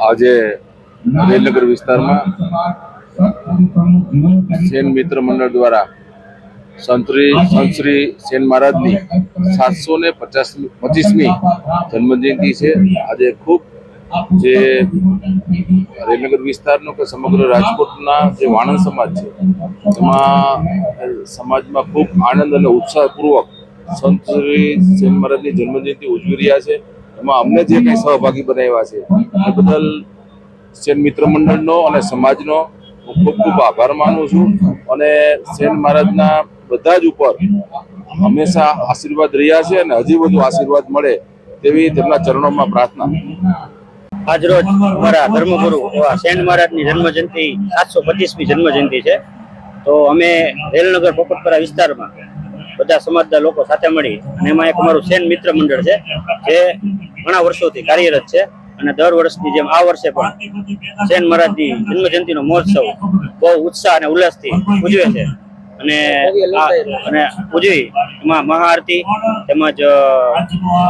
આજે રેલનગર વિસ્તારમાં સેન મિત્ર મંડળ દ્વારા સંતરી સંતશ્રી સેન મહારાજની સાતસો ને પચાસ પચીસમી જન્મજયંતિ છે. આજે ખૂબ જે રેલનગર વિસ્તારનો કે સમગ્ર રાજકોટના જે વાણંદ સમાજ છે, એમાં સમાજમાં ખૂબ આનંદ અને ઉત્સાહપૂર્વક સંત શ્રી સેન મહારાજની જન્મજયંતિ ઉજવી રહ્યા છે. એમાં અમને જે કંઈ સહભાગી બનાવ્યા છે, એ બદલ સેન મિત્ર મંડળનો અને સમાજનો હું ખૂબ ખૂબ આભાર માનું છું અને સેન મહારાજના બધા જ ઉપર હંમેશા આશીર્વાદ રહ્યા છે અને હજી વધુ આશીર્વાદ મળે તેવી તેમના ચરણોમાં પ્રાર્થના. આજરોજ અમારા ધર્મગુરુ એવા સેન મહારાજની જન્મજયંતિ, સાતસો પચીસમી જન્મજયંતિ છે. તો અમે રેલનગર પોપટપરા વિસ્તારમાં બધા સમાજના લોકો સાથે મળી અને એમાં એક અમારું સેન મિત્ર મંડળ છે, જે ઘણા વર્ષોથી કાર્યરત છે અને દર વર્ષની જેમ આ વર્ષે પણ સેન મહારાજની જન્મજયંતિનો મહોત્સવ બહુ ઉત્સાહ અને ઉલ્લાસથી ઉજવે છે. અને અને ઉજવી એમાં મહાઆરતી તેમજ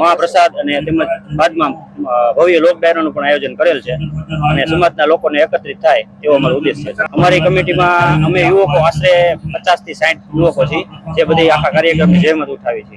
મહાપ્રસાદ અને તેમજ બાદમાં ભવ્ય લોક ડાયરાનું પણ આયોજન કરેલ છે. અને સમાજના લોકોને એકત્રિત થાય એવો અમારો ઉદ્દેશ છે. અમારી કમિટીમાં અમે યુવકો આશરે પચાસથી સાઠ યુવકો છીએ, જે બધી આખા કાર્યક્રમની જહેમત ઉઠાવી છે.